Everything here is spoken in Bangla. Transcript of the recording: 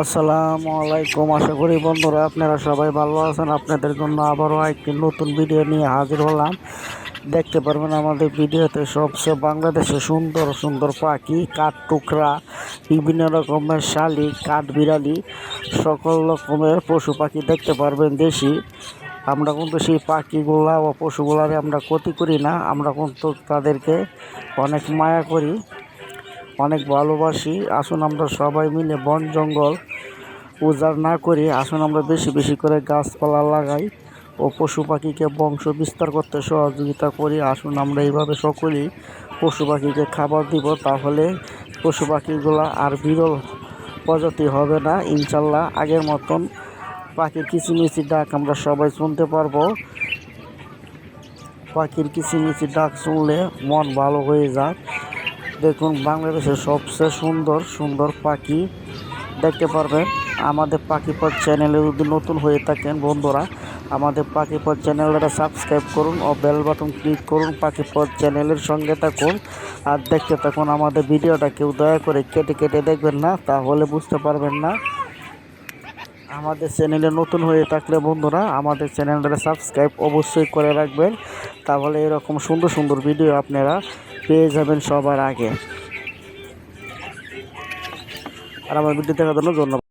আসসালামু আলাইকুম। আশা করি বন্ধুরা আপনারা সবাই ভালো আছেন। আপনাদের জন্য আবারও একটি নতুন ভিডিও নিয়ে হাজির হলাম। দেখতে পারবেন আমাদের ভিডিওতে সবচেয়ে বাংলাদেশে সুন্দর সুন্দর পাখি, কাঠ টুকরা, বিভিন্ন রকমের শালিক কাঠ বিড়ালি, সকল রকমের পশু পাখি দেখতে পারবেন দেশি। আমরা কিন্তু সেই পাখিগুলা ও পশুগুলারে আমরা ক্ষতি করি না। আমরা কিন্তু তাদেরকে অনেক মায়া করি। অনেক ভালোবাসি। আসুন আমরা সবাই মিলে বন জঙ্গল উজাড় না করি আসুন আমরা বেশি বেশি করে গাছপালা লাগাই ও পশু পাখিকে বংশ বিস্তার করতে সহযোগিতা করি। আসুন আমরা এইভাবে সকলেই পশু পাখিকে খাবার দিব, তাহলে পশু পাখিগুলো আর বিরল প্রজাতি হবে না। ইনশাল্লাহ আগের মতন পাখির কিচিমিচি ডাক আমরা সবাই শুনতে পারব। পাখির কিচিমিচি ডাক শুনলে মন ভালো হয়ে যায় দেখুন, বাংলাদেশের সবচেয়ে সুন্দর সুন্দর পাখি দেখতে পারবেন। আমাদের পাখিপথ চ্যানেলে যদি নতুন হয়ে থাকেন বন্ধুরা, আমাদের পাখিপথ চ্যানেলটা সাবস্ক্রাইব করুন ও বেল বাটন ক্লিক করুন পাখিপথ চ্যানেলের সঙ্গে থাকুন। আর দেখতে থাকুন আমাদের ভিডিওটা, কেউ দয়া করে কেটে কেটে দেখবেন না, তাহলে বুঝতে পারবেন না। আমাদের চ্যানেলে নতুন হয়ে থাকলে বন্ধুরা, আমাদের চ্যানেলটা সাবস্ক্রাইব অবশ্যই করে রাখবেন। তাহলে এরকম সুন্দর সুন্দর ভিডিও আপনারা পেয়ে যাবেন সবার আগে। আর আমার ভিডিও দেখার জন্য ধন্যবাদ।